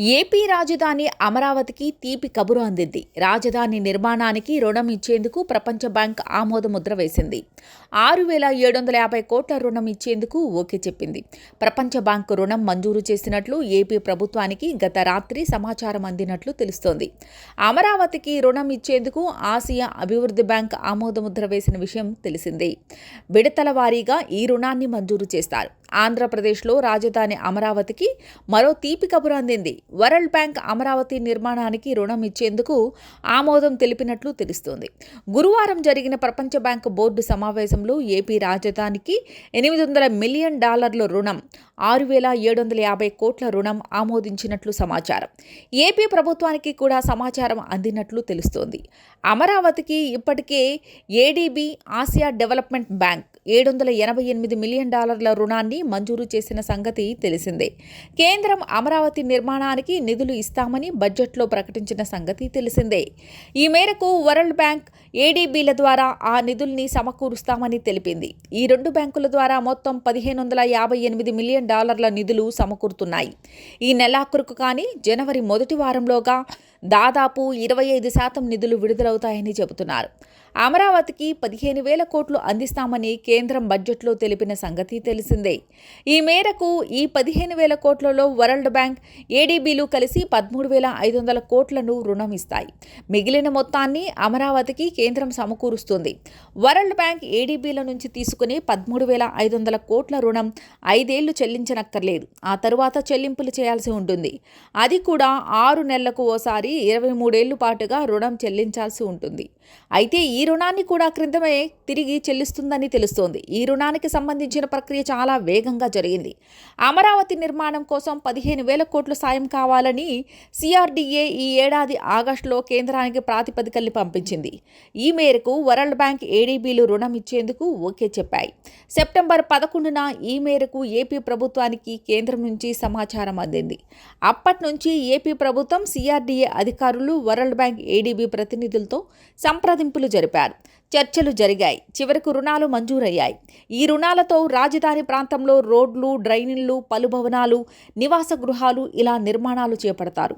AP రాజధాని అమరావతికి తీపి కబురు అందింది. రాజధాని నిర్మాణానికి రుణం ఇచ్చేందుకు ప్రపంచ బ్యాంక్ ఆమోద ముద్ర వేసింది. ఆరు వేల ఏడు వందల యాభై కోట్ల రుణం ఇచ్చేందుకు ఓకే చెప్పింది. ప్రపంచ బ్యాంకు రుణం మంజూరు చేసినట్లు ఏపీ ప్రభుత్వానికి గత రాత్రి సమాచారం అందినట్లు తెలుస్తోంది. అమరావతికి రుణం ఇచ్చేందుకు ఆసియా అభివృద్ధి బ్యాంక్ ఆమోద ముద్ర వేసిన విషయం తెలిసిందే. విడతల వారీగా ఈ రుణాన్ని మంజూరు చేస్తారు. ఆంధ్రప్రదేశ్లో రాజధాని అమరావతికి మరో తీపి కబురు అందింది. వరల్డ్ బ్యాంక్ అమరావతి నిర్మాణానికి రుణం ఇచ్చేందుకు ఆమోదం తెలిపినట్లు తెలుస్తోంది. గురువారం జరిగిన ప్రపంచ బ్యాంక్ బోర్డు సమావేశంలో ఏపీ రాజధానికి ఎనిమిది వందల మిలియన్ డాలర్ల రుణం ఆరు వేల ఏడు వందల యాభై కోట్ల రుణం ఆమోదించినట్లు సమాచారం. ఏపీ ప్రభుత్వానికి కూడా సమాచారం అందినట్లు తెలుస్తోంది. అమరావతికి ఇప్పటికే ఏడీబీ ఆసియా డెవలప్మెంట్ బ్యాంక్ ఏడు వందల ఎనభై ఎనిమిది మిలియన్ డాలర్ల రుణాన్ని మంజూరు చేసిన సంగతి తెలిసిందే. కేంద్రం అమరావతి నిర్మాణానికి నిధులు ఇస్తామని బడ్జెట్లో ప్రకటించిన సంగతి తెలిసిందే. ఈ మేరకు వరల్డ్ బ్యాంక్ ఏడీబీల ద్వారా ఆ నిధుల్ని సమకూరుస్తామని తెలిపింది. ఈ రెండు బ్యాంకుల ద్వారా మొత్తం పదిహేను వందల యాభై ఎనిమిది మిలియన్ డాలర్ల నిధులు సమకూరుతున్నాయి. ఈ నెలాఖరుకు కానీ జనవరి మొదటి వారంలోగా దాదాపు ఇరవై ఐదు శాతం నిధులు విడుదలవుతాయని చెబుతున్నారు. అమరావతికి పదిహేను వేల కోట్లు అందిస్తామని కేంద్రం బడ్జెట్లో తెలిపిన సంగతి తెలిసిందే. ఈ మేరకు ఈ పదిహేను వేల కోట్లలో వరల్డ్ బ్యాంక్ ఏడీబీలు కలిసి పదమూడు వేల ఐదు వందల కోట్లను రుణం ఇస్తాయి. మిగిలిన మొత్తాన్ని అమరావతికి కేంద్రం సమకూరుస్తుంది. వరల్డ్ బ్యాంక్ ఏడీబీల నుంచి తీసుకుని పదమూడు వేల ఐదు వందల కోట్ల రుణం ఐదేళ్ళు చెల్లించనక్కర్లేదు. ఆ తరువాత చెల్లింపులు చేయాల్సి ఉంటుంది. అది కూడా ఆరు నెలలకు ఓసారి ఇరవై మూడేళ్ళు పాటుగా రుణం చెల్లించాల్సి ఉంటుంది. అయితే ఈ రుణాన్ని కూడా క్రిందమే తిరిగి చెల్లిస్తుందని తెలుస్తోంది. ఈ రుణానికి సంబంధించిన ప్రక్రియ చాలా వేగంగా జరిగింది. అమరావతి నిర్మాణం కోసం పదిహేను వేల కోట్ల సాయం కావాలని సిఆర్డీఏ ఈ ఏడాది ఆగస్టులో కేంద్రానికి ప్రాతిపదికల్ని పంపించింది. ఈ మేరకు వరల్డ్ బ్యాంక్ ఏడీబీలు రుణం ఇచ్చేందుకు ఓకే చెప్పాయి. సెప్టెంబర్ పదకొండున ఈ మేరకు ఏపీ ప్రభుత్వానికి కేంద్రం నుంచి సమాచారం అందింది. అప్పటి నుంచి ఏపీ ప్రభుత్వం సిఆర్డీఏ అధికారులు వరల్డ్ బ్యాంక్ ఏడీబీ ప్రతినిధులతో సంప్రదింపులు జరిపారు చర్చలు జరిగాయి. చివరకు రుణాలు మంజూరయ్యాయి. ఈ రుణాలతో రాజధాని ప్రాంతంలో రోడ్లు డ్రైనిళ్ళు పలు భవనాలు నివాస గృహాలు ఇలా నిర్మాణాలు చేపడతారు.